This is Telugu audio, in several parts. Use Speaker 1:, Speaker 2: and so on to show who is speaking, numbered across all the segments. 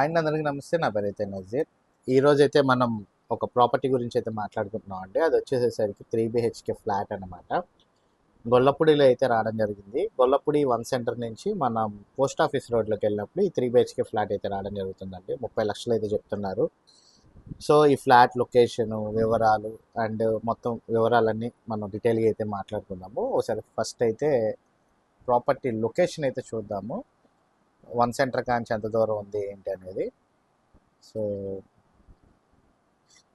Speaker 1: ఆయన అందరికీ నమస్తే నా పేరు అయితే నజీర్. ఈ అయితే మనం ఒక ప్రాపర్టీ గురించి అయితే మాట్లాడుకుంటున్నాం అండి. అది వచ్చేసేసరికి త్రీ బిహెచ్కే ఫ్లాట్ అన్నమాట. గొల్లపూడిలో అయితే రావడం జరిగింది. గొల్లపూడి వన్ సెంటర్ నుంచి మనం పోస్ట్ ఆఫీస్ రోడ్లోకి వెళ్ళినప్పుడు ఈ త్రీ బిహెచ్కే ఫ్లాట్ అయితే రావడం జరుగుతుందండి. ముప్పై లక్షలు అయితే చెప్తున్నారు. సో ఈ ఫ్లాట్ లొకేషను వివరాలు అండ్ మొత్తం వివరాలన్నీ మనం డీటెయిల్గా అయితే మాట్లాడుకుందాము. ఒకసారి ఫస్ట్ అయితే ప్రాపర్టీ లొకేషన్ అయితే చూద్దాము. వన్ సెంటర్ కాంచి ఎంత దూరం ఉంది ఏంటి అనేది. సో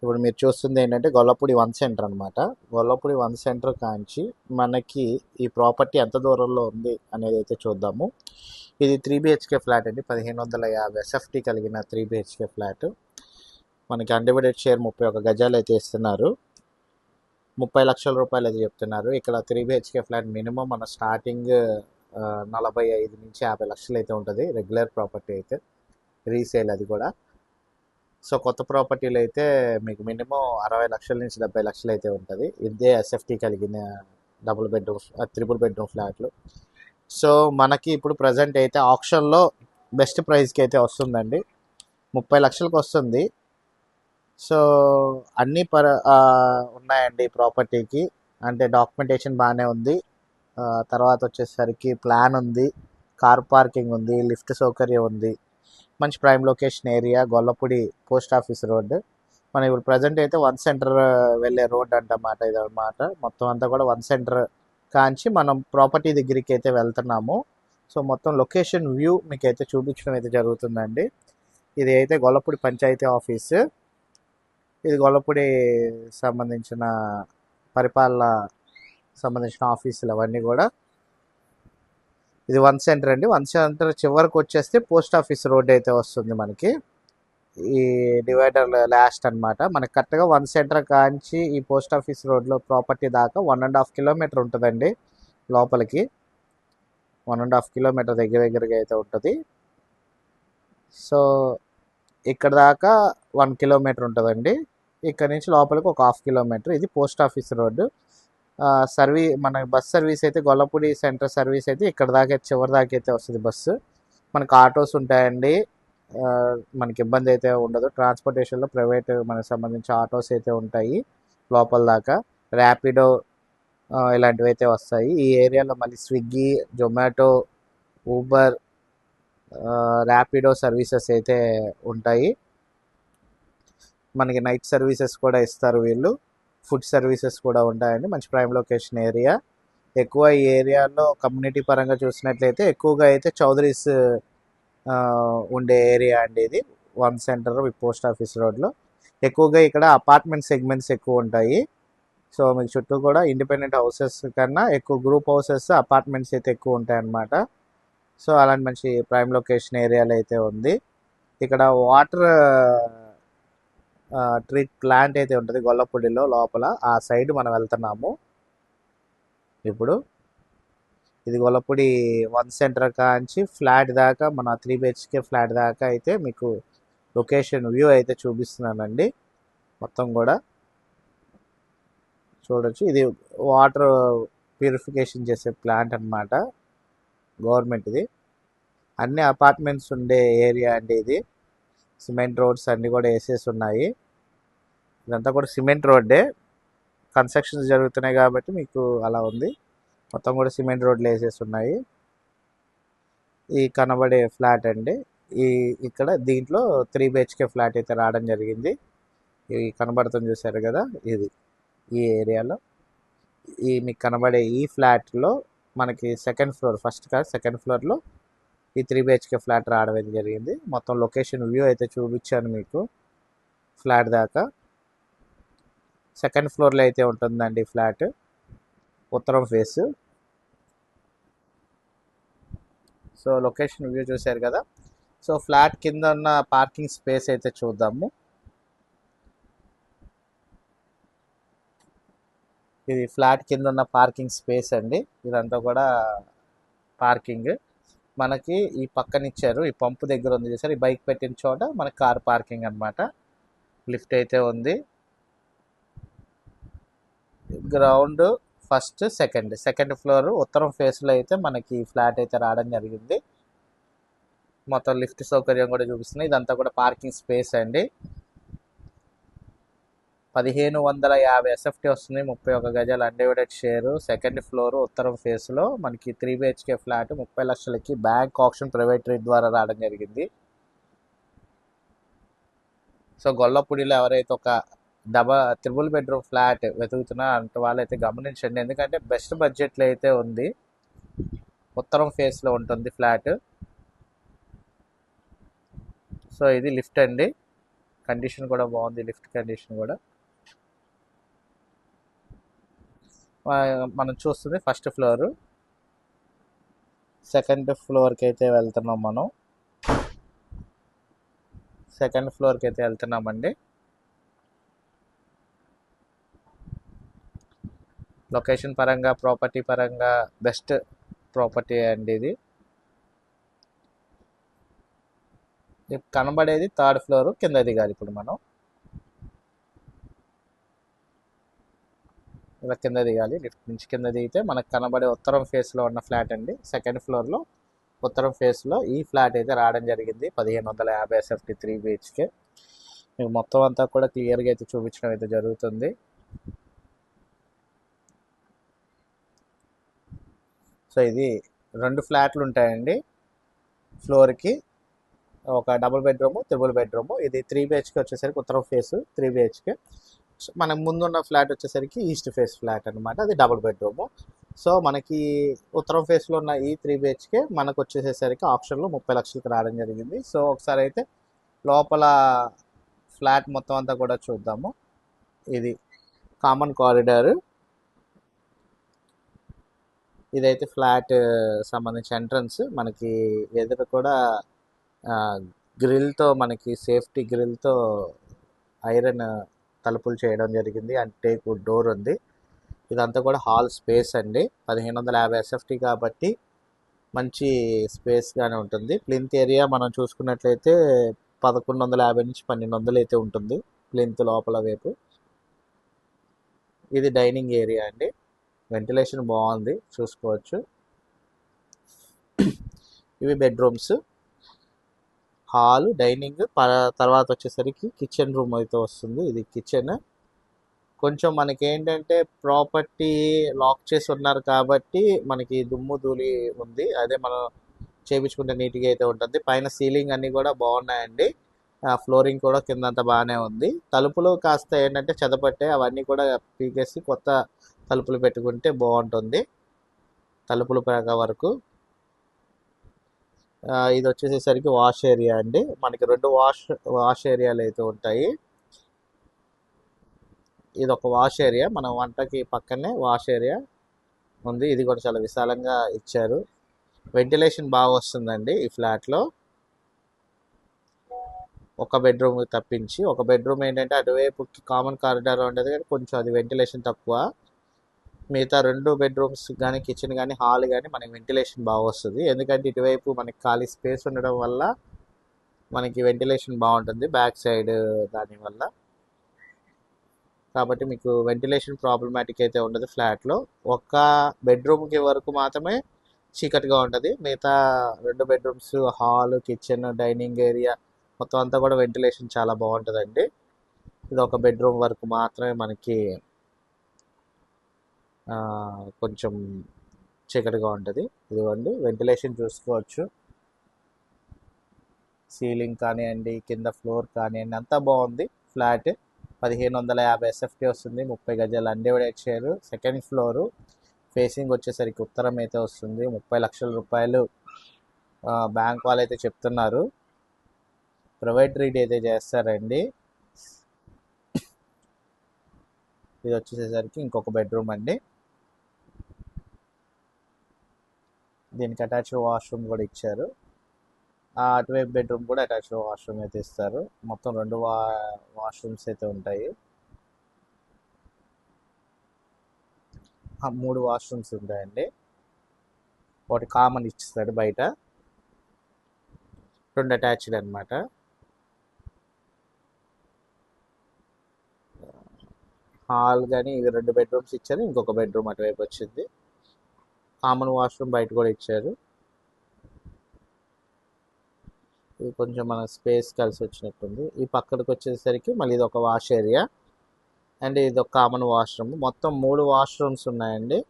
Speaker 1: ఇప్పుడు మీరు చూస్తుంది ఏంటంటే గొల్లపూడి వన్ సెంటర్ అనమాట గొల్లపూడి వన్ సెంటర్ కాంచి మనకి ఈ ప్రాపర్టీ ఎంత దూరంలో ఉంది అనేది అయితే చూద్దాము. ఇది త్రీ బిహెచ్కే ఫ్లాట్ అండి. పదిహేను వందల యాభై ఎస్ఎఫ్టీ కలిగిన త్రీ బిహెచ్కే ఫ్లాట్. మనకి అన్డివైడెడ్ షేర్ ముప్పై ఒక గజాలు అయితే ఇస్తున్నారు. ముప్పై లక్షల రూపాయలు అయితే చెప్తున్నారు. ఇక్కడ త్రీ బిహెచ్కే ఫ్లాట్ మినిమం మన స్టార్టింగ్ నలభై ఐదు నుంచి యాభై లక్షలు అయితే ఉంటుంది రెగ్యులర్ ప్రాపర్టీ అయితే రీసేల్ అది కూడా. సో కొత్త ప్రాపర్టీలు అయితే మీకు మినిమం అరవై లక్షల నుంచి డెబ్బై లక్షలు అయితే ఉంటుంది. ఇదే ఎస్ఎఫ్టీ కలిగిన డబుల్ బెడ్రూమ్ త్రిపుల్ బెడ్రూమ్ ఫ్లాట్లు. సో మనకి ఇప్పుడు ప్రజెంట్ అయితే ఆప్షన్లో బెస్ట్ ప్రైస్కి అయితే వస్తుందండి. ముప్పై లక్షలకు వస్తుంది. సో అన్నీ పర ఉన్నాయండి ప్రాపర్టీకి. అంటే డాక్యుమెంటేషన్ బాగానే ఉంది. తర్వాత వచ్చేసరికి ప్లాన్ ఉంది. కార్ పార్కింగ్ ఉంది లిఫ్ట్ సౌకర్యం ఉంది. మంచి prime location area Gollapudi post office road మనం ఇప్పుడు ప్రజెంట్ అయితే వన్ సెంటర్ వెళ్ళే రోడ్ అంటమాట ఇది అనమాట మొత్తం అంతా కూడా వన్ సెంటర్ కాంచి మనం ప్రాపర్టీ దగ్గరికి అయితే వెళ్తున్నాము. సో మొత్తం లొకేషన్ వ్యూ మీకు అయితే చూపించడం అయితే జరుగుతుందండి. ఇది అయితే గొల్లపూడి పంచాయతీ ఆఫీస్. ఇది గొల్లపూడి సంబంధించిన పరిపాలన సంబంధించిన ఆఫీసులు అవన్నీ కూడా. ఇది వన్ సెంటర్ అండి. వన్ సెంటర్ చివరికి వచ్చేస్తే పోస్ట్ ఆఫీస్ రోడ్ అయితే వస్తుంది మనకి. ఈ డివైడర్ లాస్ట్ అన్నమాట. మనకి కరెక్ట్గా వన్ సెంటర్ కాంచి ఈ పోస్ట్ ఆఫీస్ రోడ్లో ప్రాపర్టీ దాకా వన్ అండ్ హాఫ్ కిలోమీటర్ ఉంటుందండి లోపలికి. వన్ అండ్ హాఫ్ కిలోమీటర్ దగ్గర దగ్గరగా అయితే ఉంటుంది. సో ఇక్కడ దాకా వన్ కిలోమీటర్ ఉంటుందండి. ఇక్కడ నుంచి లోపలికి ఒక హాఫ్ కిలోమీటర్. ఇది పోస్ట్ ఆఫీస్ రోడ్డు. సర్వీ మన బస్ సర్వీస్ అయితే గొల్లపూడి సెంటర్ సర్వీస్ అయితే ఇక్కడ దాకా చివరి దాకా అయితే వస్తుంది బస్సు. మనకు ఆటోస్ ఉంటాయండి. మనకి ఇబ్బంది అయితే ఉండదు. ట్రాన్స్పోర్టేషన్లో ప్రైవేట్ మనకు సంబంధించి ఆటోస్ అయితే ఉంటాయి లోపల దాకా. ర్యాపిడో ఇలాంటివి అయితే వస్తాయి. ఈ ఏరియాలో మళ్ళీ Swiggy Zomato Uber Rapido services అయితే ఉంటాయి. మనకి నైట్ సర్వీసెస్ కూడా ఇస్తారు వీళ్ళు. ఫుడ్ సర్వీసెస్ కూడా ఉంటాయండి. మంచి ప్రైమ్ లొకేషన్ ఏరియా. ఎక్కువ ఈ ఏరియాలో కమ్యూనిటీ పరంగా చూసినట్లయితే ఎక్కువగా అయితే చౌదరీస్ ఉండే ఏరియా అండి ఇది. వన్ సెంటర్ పోస్ట్ ఆఫీస్ రోడ్లో. ఎక్కువగా ఇక్కడ అపార్ట్మెంట్ సెగ్మెంట్స్ ఎక్కువ ఉంటాయి. సో మీకు చుట్టూ కూడా ఇండిపెండెంట్ హౌసెస్ కన్నా ఎక్కువ గ్రూప్ హౌసెస్ అపార్ట్మెంట్స్ అయితే ఎక్కువ ఉంటాయన్నమాట. సో అలాంటి మంచి ప్రైమ్ లొకేషన్ ఏరియాలో అయితే ఉంది. ఇక్కడ వాటర్ ట్రీట్ ప్లాంట్ అయితే ఉంటుంది గొల్లపూడిలో లోపల. ఆ సైడ్ మనం వెళ్తున్నాము. ఇప్పుడు ఇది గొల్లపూడి వన్ సెంటర్ కాంచి ఫ్లాట్ దాకా మన త్రీ బిహెచ్కే ఫ్లాట్ దాకా అయితే మీకు లొకేషన్ వ్యూ అయితే చూపిస్తున్నానండి. మొత్తం కూడా చూడొచ్చు. ఇది వాటర్ ప్యూరిఫికేషన్ చేసే ప్లాంట్ అన్నమాట. గవర్నమెంట్ ఇది. అన్ని అపార్ట్మెంట్స్ ఉండే ఏరియా అండి ఇది. సిమెంట్ రోడ్స్ అన్నీ కూడా వేసేసి ఉన్నాయి. ఇదంతా కూడా సిమెంట్ రోడ్డే. కన్స్ట్రక్షన్స్ జరుగుతున్నాయి కాబట్టి మీకు అలా ఉంది. మొత్తం కూడా సిమెంట్ రోడ్లు వేసేసి ఉన్నాయి. ఈ కనబడే ఫ్లాట్ అండి. ఈ ఇక్కడ దీంట్లో త్రీ బిహెచ్కే ఫ్లాట్ అయితే రావడం జరిగింది. ఇవి కనబడుతుంది చూసారు కదా ఇది ఈ ఏరియాలో. ఈ మీకు కనబడే ఈ ఫ్లాట్లో మనకి సెకండ్ ఫ్లోర్ ఫస్ట్ కాదు సెకండ్ ఫ్లోర్లో ఈ త్రీ బిహెచ్కే ఫ్లాట్ రావడం అయితే జరిగింది. మొత్తం లొకేషన్ వ్యూ అయితే చూపించాను మీకు. ఫ్లాట్ దాకా. సెకండ్ ఫ్లోర్లో అయితే ఉంటుందండి ఫ్లాట్. ఉత్తరం ఫేస్. సో లొకేషన్ వ్యూ చూశారు కదా. సో ఫ్లాట్ కింద ఉన్న పార్కింగ్ స్పేస్ అయితే చూద్దాము. ఇది ఫ్లాట్ కింద ఉన్న పార్కింగ్ స్పేస్ అండి. ఇదంతా కూడా పార్కింగ్. మనకి ఈ పక్కన ఇచ్చారు ఈ పంపు దగ్గర ఉంది చూసారు ఈ బైక్ పెట్టిన చోట మనకి కార్ పార్కింగ్ అన్నమాట. లిఫ్ట్ అయితే ఉంది. Ground first second. Second floor ఉత్తరం ఫేస్లో అయితే మనకి ఫ్లాట్ అయితే రావడం జరిగింది. మొత్తం లిఫ్ట్ సౌకర్యం కూడా చూపిస్తుంది ఇదంతా కూడా పార్కింగ్ స్పేస్ అండి. పదిహేను వందల యాభై ఎస్ఎఫ్టీ వస్తుంది ముప్పై ఒక గజాల అన్డివైడెడ్ షేరు సెకండ్ ఫ్లోర్ ఉత్తరం ఫేస్లో మనకి త్రీ బిహెచ్కే ఫ్లాట్ ముప్పై లక్షలకి బ్యాంక్ ఆప్షన్ ప్రైవేట్ రేట్ ద్వారా రావడం జరిగింది. సో గొల్లపూడిలో ఎవరైతే ఒక డబల్ త్రిబుల్ బెడ్రూమ్ ఫ్లాట్ వెతుకుతున్నా అంటే వాళ్ళైతే గమనించండి. ఎందుకంటే బెస్ట్ బడ్జెట్లో అయితే ఉంది. ఉత్తరం ఫేస్లో ఉంటుంది ఫ్లాట్ సో ఇది లిఫ్ట్ అండి. కండిషన్ కూడా బాగుంది లిఫ్ట్ కండిషన్ కూడా. మనం చూస్తుంది ఫస్ట్ ఫ్లోర్ సెకండ్ ఫ్లోర్కి అయితే వెళ్తున్నాం మనం. సెకండ్ ఫ్లోర్కి అయితే వెళ్తున్నామండి. లొకేషన్ పరంగా ప్రాపర్టీ పరంగా బెస్ట్ ప్రాపర్టీ అండి ఇది. కనబడేది థర్డ్ ఫ్లోర్ కింద దిగాలి ఇప్పుడు మనం. ఇలా కింద దిగాలి. లిఫ్ట్ నుంచి కింద దిగితే మనకు కనబడే ఉత్తరం ఫేస్లో ఉన్న ఫ్లాట్ అండి. సెకండ్ ఫ్లోర్లో ఉత్తరం ఫేస్లో ఈ ఫ్లాట్ అయితే రావడం జరిగింది. పదిహేను వందల యాభై ఎస్ఎఫ్టీ త్రీ బిహెచ్కే మీకు మొత్తం అంతా కూడా క్లియర్గా అయితే చూపించడం అయితే జరుగుతుంది. సో ఇది రెండు ఫ్లాట్లు ఉంటాయండి. ఫ్లోర్కి ఒక డబుల్ బెడ్రూమ్ త్రిబుల్ బెడ్రూమ్ ఇది త్రీ బిహెచ్కే వచ్చేసరికి ఉత్తరం ఫేస్ త్రీ బిహెచ్కే మన ముందున్న ఫ్లాట్ వచ్చేసరికి ఈస్ట్ ఫేస్ ఫ్లాట్ అనమాట అది డబుల్ బెడ్రూము. సో మనకి ఉత్తరం ఫేస్లో ఉన్న ఈ త్రీ బిహెచ్కే మనకు వచ్చేసేసరికి ఆప్షన్లో ముప్పై లక్షలకు రావడం జరిగింది. సో ఒకసారి అయితే లోపల ఫ్లాట్ మొత్తం అంతా కూడా చూద్దాము. ఇది కామన్ కారిడార్. ఇదైతే ఫ్లాట్ సంబంధించి ఎంట్రన్స్. మనకి ఎదురు కూడా గ్రిల్తో మనకి సేఫ్టీ గ్రిల్తో ఐరన్ తలుపులు చేయడం జరిగింది. అండ్ టేక్ డోర్ ఉంది. ఇదంతా కూడా హాల్ స్పేస్ అండి. పదిహేను వందల యాభై ఎస్ఎఫ్టీ కాబట్టి మంచి స్పేస్గానే ఉంటుంది. ప్లింత్ ఏరియా మనం చూసుకున్నట్లయితే పదకొండు వందల యాభై నుంచి పన్నెండు వందలు అయితే ఉంటుంది ప్లింత్ లోపల వైపు. ఇది డైనింగ్ ఏరియా అండి. వెంటిలేషన్ బాగుంది. చూసుకోవచ్చు. ఇవి బెడ్రూమ్స్. హాల్ డైనింగ్ తర్వాత వచ్చేసరికి కిచెన్ రూమ్ అయితే వస్తుంది. ఇది కిచెన్. కొంచెం మనకి ఏంటంటే ప్రాపర్టీ లాక్ చేసి ఉన్నారు కాబట్టి మనకి దుమ్ము ధూళి ఉంది. అదే మనం చేయించుకుంటే నీట్గా అయితే ఉంటుంది. పైన సీలింగ్ అన్నీ కూడా బాగున్నాయండి. ఫ్లోరింగ్ కూడా కింద అంతా బాగానే ఉంది. తలుపులు కాస్త ఏంటంటే చెదపట్టే అవన్నీ కూడా పీకేసి కొత్త తలుపులు పెట్టుకుంటే బాగుంటుంది. తలుపుల పరగా వరకు. ఇది వచ్చేసేసరికి వాష్ ఏరియా అండి. మనకి రెండు వాష్ వాష్ ఏరియాలు అయితే ఉంటాయి. ఇది ఒక వాష్ ఏరియా. మన వంటకి పక్కనే వాష్ ఏరియా ఉంది. ఇది కూడా చాలా విశాలంగా ఇచ్చారు. వెంటిలేషన్ బాగా వస్తుందండి ఈ ఫ్లాట్లో. ఒక బెడ్రూమ్ తప్పించి ఒక బెడ్రూమ్ ఏంటంటే అటువైపు కామన్ కారిడార్ ఉండేది కానీ కొంచెం అది వెంటిలేషన్ తక్కువ. మిగతా రెండు బెడ్రూమ్స్ కానీ కిచెన్ కానీ హాల్ కానీ మనకి వెంటిలేషన్ బాగా వస్తుంది. ఎందుకంటే ఇటువైపు మనకి ఖాళీ స్పేస్ ఉండడం వల్ల మనకి వెంటిలేషన్ బాగుంటుంది బ్యాక్ సైడ్ దానివల్ల కాబట్టి మీకు వెంటిలేషన్ ప్రాబ్లమాటిక్ అయితే ఉండదు ఫ్లాట్లో ఒక్క బెడ్రూమ్కి వరకు మాత్రమే చీకటిగా ఉంటుంది. మిగతా రెండు bedrooms hall kitchen dining area మొత్తం అంతా కూడా వెంటిలేషన్ చాలా బాగుంటుందండి. ఇది ఒక బెడ్రూమ్ వరకు మాత్రమే మనకి కొంచెం చీకటిగా ఉంటుంది. ఇదిగోండి వెంటిలేషన్ చూసుకోవచ్చు. సీలింగ్ కానివ్వండి కింద ఫ్లోర్ కానివ్వండి అంతా బాగుంది. ఫ్లాట్ పదిహేను వందల యాభై ఎస్ఎఫ్టీ వస్తుంది. ముప్పై గజాలు undivided share second floor facing వచ్చేసరికి ఉత్తరం అయితే వస్తుంది. ముప్పై లక్షల రూపాయలు బ్యాంక్ వాళ్ళు అయితే చెప్తున్నారు. ప్రైవేట్ రీడ్ అయితే చేస్తారండి. ఇది వచ్చేసేసరికి ఇంకొక బెడ్రూమ్ అండి. దీనికి అటాచ్ వాష్రూమ్ కూడా ఇచ్చారు. అటువైపు బెడ్రూమ్ కూడా అటాచ్ వాష్రూమ్ అయితే ఇస్తారు. మొత్తం రెండు వా వాష్రూమ్స్ అయితే ఉంటాయి. మూడు వాష్రూమ్స్ ఉంటాయండి. ఒకటి కామన్ ఇచ్చిస్తాడు బయట. రెండు అటాచ్డ్ అనమాట హాల్ కానీ ఇవి రెండు బెడ్రూమ్స్ ఇచ్చారు. ఇంకొక బెడ్రూమ్ అటువైపు వచ్చింది. కామన్ వాష్రూమ్ బయట కూడా ఇచ్చారు. ఇది కొంచెం మన స్పేస్ కలిసి వచ్చినట్టుంది. ఈ పక్కనకు వచ్చేసరికి మళ్ళీ ఇది ఒక వాష్ ఏరియా. అండ్ ఇది ఒక కామన్ వాష్రూమ్. మొత్తం మూడు వాష్రూమ్స్ ఉన్నాయండి.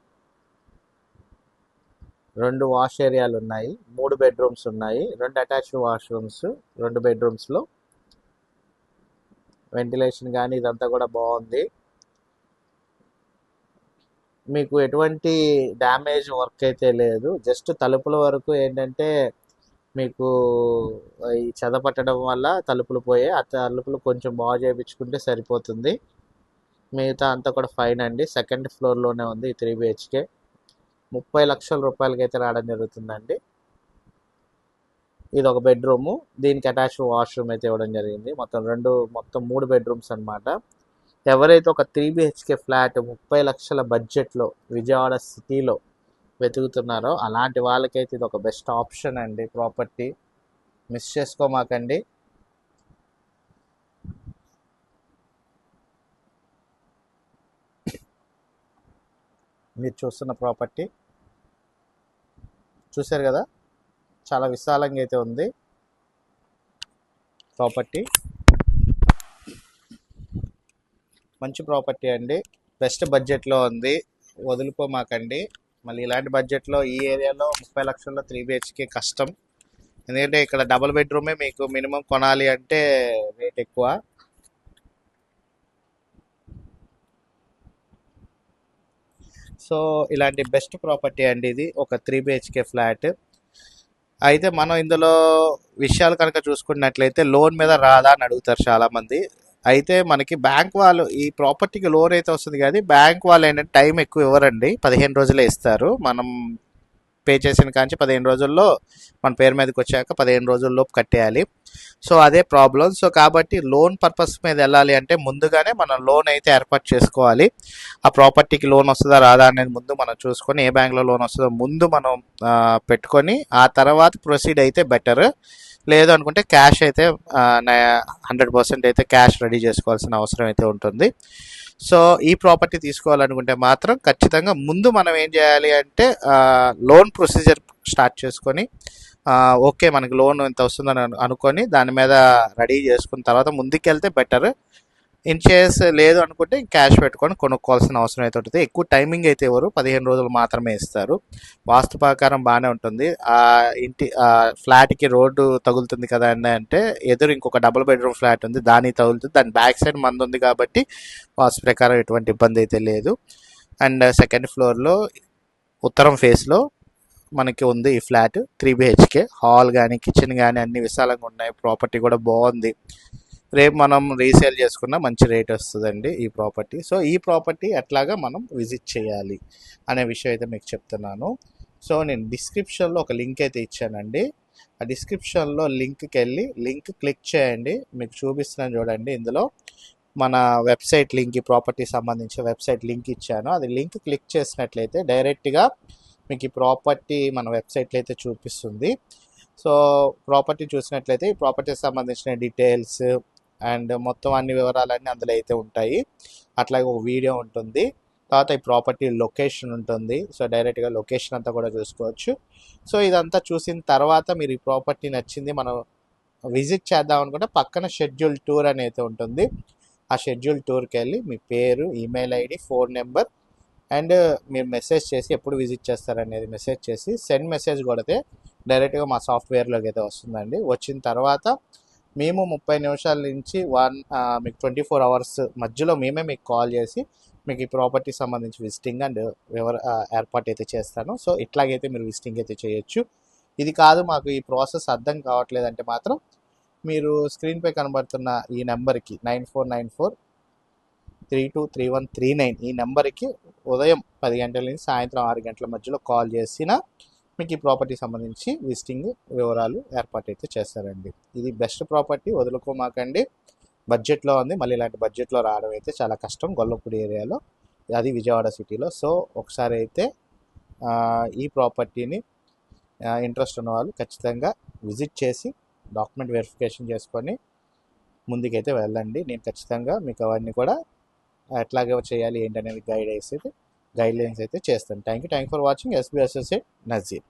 Speaker 1: రెండు వాష్ ఏరియాలు ఉన్నాయి. మూడు బెడ్రూమ్స్ ఉన్నాయి. రెండు అటాచ్డ్ వాష్రూమ్స్ రెండు బెడ్రూమ్స్లో. వెంటిలేషన్ కానీ ఇదంతా కూడా బాగుంది. మీకు ఎటువంటి డ్యామేజ్ వర్క్ అయితే లేదు. జస్ట్ తలుపుల వరకు ఏంటంటే మీకు ఈ చెద పట్టడం వల్ల తలుపులు పోయి ఆ తలుపులు కొంచెం బాగు చేయించుకుంటే సరిపోతుంది. మిగతా అంతా కూడా ఫైన్ అండి. సెకండ్ ఫ్లోర్లోనే ఉంది త్రీ బిహెచ్కే. ముప్పై లక్షల రూపాయలకి అయితే రావడం జరుగుతుందండి. ఇది ఒక బెడ్రూము. దీనికి అటాచ్ వాష్రూమ్ అయితే ఇవ్వడం జరిగింది. మొత్తం రెండు మొత్తం మూడు బెడ్రూమ్స్ అనమాట ఎవరైతే ఒక త్రీ బిహెచ్కే ఫ్లాట్ ముప్పై లక్షల బడ్జెట్లో విజయవాడ సిటీలో వెతుకుతున్నారో అలాంటి వాళ్ళకైతే ఇది ఒక బెస్ట్ ఆప్షన్ అండి. ప్రాపర్టీ మిస్ చేసుకోమాకండి. మీరు చూస్తున్న ప్రాపర్టీ చూశారు కదా? చాలా విశాలంగా అయితే ఉంది. ప్రాపర్టీ మంచి ప్రాపర్టీ అండి. బెస్ట్ బడ్జెట్లో ఉంది. వదులుకోమాకండి. మళ్ళీ ఇలాంటి బడ్జెట్లో ఈ ఏరియాలో ముప్పై లక్షల్లో త్రీ బిహెచ్కే కష్టం. ఎందుకంటే ఇక్కడ డబుల్ బెడ్రూమే మీకు మినిమం కొనాలి అంటే రేట్ ఎక్కువ. సో ఇలాంటి బెస్ట్ ప్రాపర్టీ అండి ఇది. ఒక త్రీ బిహెచ్కే ఫ్లాట్. అయితే మనం ఇందులో విషయాలు కనుక చూసుకున్నట్లయితే లోన్ మీద రాదా అని అడుగుతారు చాలామంది. అయితే మనకి బ్యాంక్ వాళ్ళు ఈ ప్రాపర్టీకి లోన్ అయితే వస్తుంది కానీ బ్యాంక్ వాళ్ళు ఏంటంటే టైం ఎక్కువ ఇవ్వరండి. పదిహేను రోజులే ఇస్తారు. మనం పే చేసిన కాంచి పదిహేను రోజుల్లో మన పేరు మీదకి వచ్చాక పదిహేను రోజుల్లోపు కట్టేయాలి. సో అదే ప్రాబ్లం. సో కాబట్టి లోన్ పర్పస్ మీద వెళ్ళాలి అంటే ముందుగానే మనం లోన్ అయితే ఏర్పాటు చేసుకోవాలి. ఆ ప్రాపర్టీకి లోన్ వస్తుందా రాదా అనేది ముందు మనం చూసుకొని ఏ బ్యాంక్లో లోన్ వస్తుందో ముందు మనం పెట్టుకొని ఆ తర్వాత ప్రొసీడ్ అయితే బెటర్. లేదు అనుకుంటే క్యాష్ అయితే హండ్రెడ్ పర్సెంట్ అయితే క్యాష్ రెడీ చేసుకోవాల్సిన అవసరం అయితే ఉంటుంది. సో ఈ ప్రాపర్టీ తీసుకోవాలనుకుంటే మాత్రం ఖచ్చితంగా ముందు మనం ఏం చేయాలి అంటే లోన్ ప్రొసీజర్ స్టార్ట్ చేసుకొని ఓకే మనకి లోన్ ఎంత వస్తుందని అనుకొని దాని మీద రెడీ చేసుకున్న తర్వాత ముందుకెళ్తే బెటర్ ఇన్ కేస్ లేదు అనుకుంటే క్యాష్ పెట్టుకొని కొనుక్కోవాల్సిన అవసరం అయితే ఉంటుంది. ఎక్కువ టైమింగ్ అయితే ఇవ్వరు పదిహేను రోజులు మాత్రమే ఇస్తారు. వాస్తు ప్రకారం బాగానే ఉంటుంది. ఆ ఇంటి ఫ్లాట్కి రోడ్డు తగులుతుంది కదా అని అంటే ఎదురు ఇంకొక డబుల్ బెడ్రూమ్ ఫ్లాట్ ఉంది. దాన్ని తగులుతుంది. దాని బ్యాక్ సైడ్ మంది ఉంది కాబట్టి వాస్తు ప్రకారం ఎటువంటి ఇబ్బంది అయితే లేదు. అండ్ సెకండ్ ఫ్లోర్లో ఉత్తరం ఫేస్లో మనకి ఉంది ఈ ఫ్లాట్ త్రీ బిహెచ్కే హాల్ కానీ కిచెన్ కానీ అన్ని విశాలంగా ఉన్నాయి. ప్రాపర్టీ కూడా బాగుంది. రేపు మనం రీసేల్ చేసుకున్న మంచి రేట్ వస్తుందండి ఈ ప్రాపర్టీ సో ఈ ప్రాపర్టీ ఎట్లాగా మనం విజిట్ చేయాలి అనే విషయం అయితే మీకు చెప్తున్నాను. సో నేను డిస్క్రిప్షన్లో ఒక లింక్ అయితే ఇచ్చానండి. ఆ డిస్క్రిప్షన్లో లింక్కి వెళ్ళి లింక్ క్లిక్ చేయండి. మీకు చూపిస్తున్నాను చూడండి ఇందులో. మన వెబ్సైట్ లింక్ ప్రాపర్టీ సంబంధించిన వెబ్సైట్ లింక్ ఇచ్చాను. అది లింక్ క్లిక్ చేసినట్లయితే డైరెక్ట్గా మీకు ఈ ప్రాపర్టీ మన వెబ్సైట్లో అయితే చూపిస్తుంది. సో ప్రాపర్టీ చూసినట్లయితే ఈ ప్రాపర్టీకి సంబంధించిన డీటెయిల్స్ అండ్ మొత్తం అన్ని వివరాలన్నీ అందులో అయితే ఉంటాయి. అట్లాగే ఒక వీడియో ఉంటుంది. తర్వాత ఈ ప్రాపర్టీ లొకేషన్ ఉంటుంది. సో డైరెక్ట్గా లొకేషన్ అంతా కూడా చూసుకోవచ్చు. సో ఇదంతా చూసిన తర్వాత మీరు ఈ ప్రాపర్టీ నచ్చింది మనం విజిట్ చేద్దాం అనుకుంటే పక్కన షెడ్యూల్ టూర్ అని అయితే ఉంటుంది. ఆ షెడ్యూల్ టూర్కి వెళ్ళి మీ పేరు email ID phone number and మీరు మెసేజ్ చేసి ఎప్పుడు విజిట్ చేస్తారనేది మెసేజ్ చేసి సెండ్ మెసేజ్ కొడితే డైరెక్ట్గా మా సాఫ్ట్వేర్లోకి అయితే వస్తుందండి. వచ్చిన తర్వాత మేము ముప్పై నిమిషాల నుంచి వన్ మీకు ట్వంటీ ఫోర్ అవర్స్ మధ్యలో మేమే మీకు కాల్ చేసి మీకు ఈ ప్రాపర్టీ సంబంధించి విజిటింగ్ అండ్ వివర ఏర్పాటు అయితే చేస్తాను. సో ఇట్లాగైతే మీరు విజిటింగ్ అయితే చేయొచ్చు. ఇది కాదు మాకు ఈ ప్రాసెస్ అర్థం కావట్లేదంటే మాత్రం మీరు స్క్రీన్పై కనబడుతున్న ఈ నెంబర్కి nine four nine four three two three one three nine ఈ నెంబర్కి ఉదయం పది గంటల నుంచి సాయంత్రం ఆరు గంటల మధ్యలో కాల్ చేసినా మీకు ఈ ప్రాపర్టీ సంబంధించి విజిటింగ్ వివరాలు ఏర్పాటు అయితే చేస్తారండి. ఇది బెస్ట్ ప్రాపర్టీ వదులుకోమాకండి. బడ్జెట్లో ఉంది. మళ్ళీ ఇలాంటి బడ్జెట్లో రావడం అయితే చాలా కష్టం. గొల్లపూడి ఏరియాలో. అది విజయవాడ సిటీలో సో ఒకసారి అయితే ఈ ప్రాపర్టీని ఇంట్రెస్ట్ ఉన్న వాళ్ళు ఖచ్చితంగా విజిట్ చేసి డాక్యుమెంట్ వెరిఫికేషన్ చేసుకొని ముందుకైతే వెళ్ళండి. నేను ఖచ్చితంగా మీకు అవన్నీ కూడా ఎట్లాగే చేయాలి ఏంటనేది గైడ్ అయితే గైడ్లైన్స్ అయితే చేస్తాను. Thank you thank for watching SB associate Nazeer